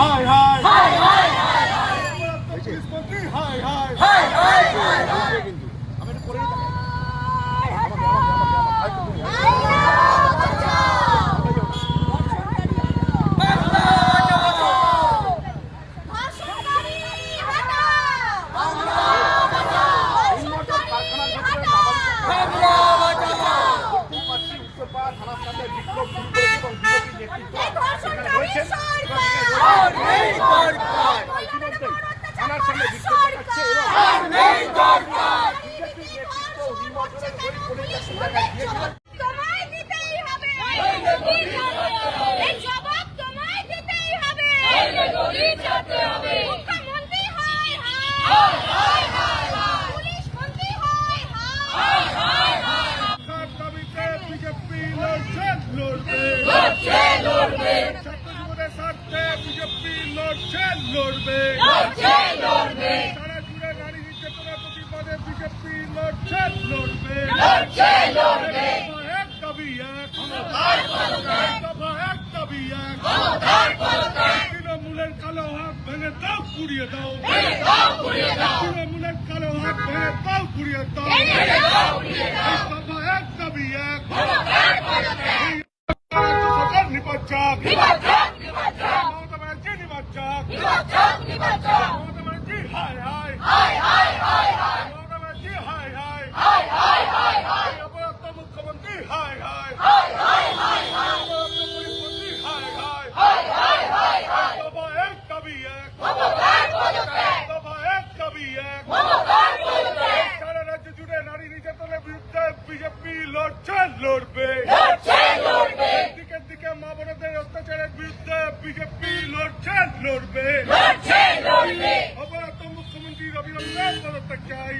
High হাই হায় police মন্ত্রী হাই হাই হায় হায় কিন্তু আমি একটু পরে বাংলা বাঁচাও ভাষণকারী হটাও বাংলা বাঁচাও বাংলা বাঁচাও এই ধর্ষণকারী সরকার আর নেই দরকার থানার সামনে লড়ছে লড়বে। লড়ছে লড়বে। সারা জুড়ে নারী নির্যাতনের প্রতিবাদে বিজেপি লড়ছে লড়বে। লড়ছে লড়বে। এক দাবি এক। দফা এক দাবি এক। ক্ষমতার পলকায় তৃণমূলের কালো হাত ভেঙে দাও কুড়িয়ে দাও। ভেঙে দাও পুড়িয়ে দাও। তৃণমূলের কালো হাত ভেঙে দাও কুড়িয়ে দাও। ভেঙে দাও পুড়িয়ে দাও। দফা এক দাবি এক। ক্ষমতার বিজেপি লড়ছে লড়বে দিকে দিকে মা বোনদের অত্যাচারের বিরুদ্ধে বিজেপি লড়ছে লড়বে লড়ছে লড়বে অপরাধ মুখ্যমন্ত্রী অবিলম্বে চাই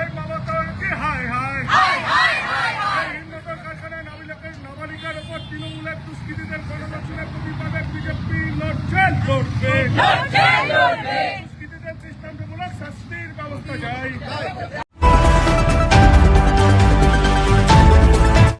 এই মমতা হাই হাই হায় হায় এই হিন্দুদের কারখানায় নাবালিকার নাবালিকার ওপর তৃণমূলের দুষ্কৃতীদের গণনাচনের প্রতিবাদে বিজেপি লড়ছে লড়বে দুষ্কৃতীদের দৃষ্টান্তমূলক শাস্তির ব্যবস্থা চাই।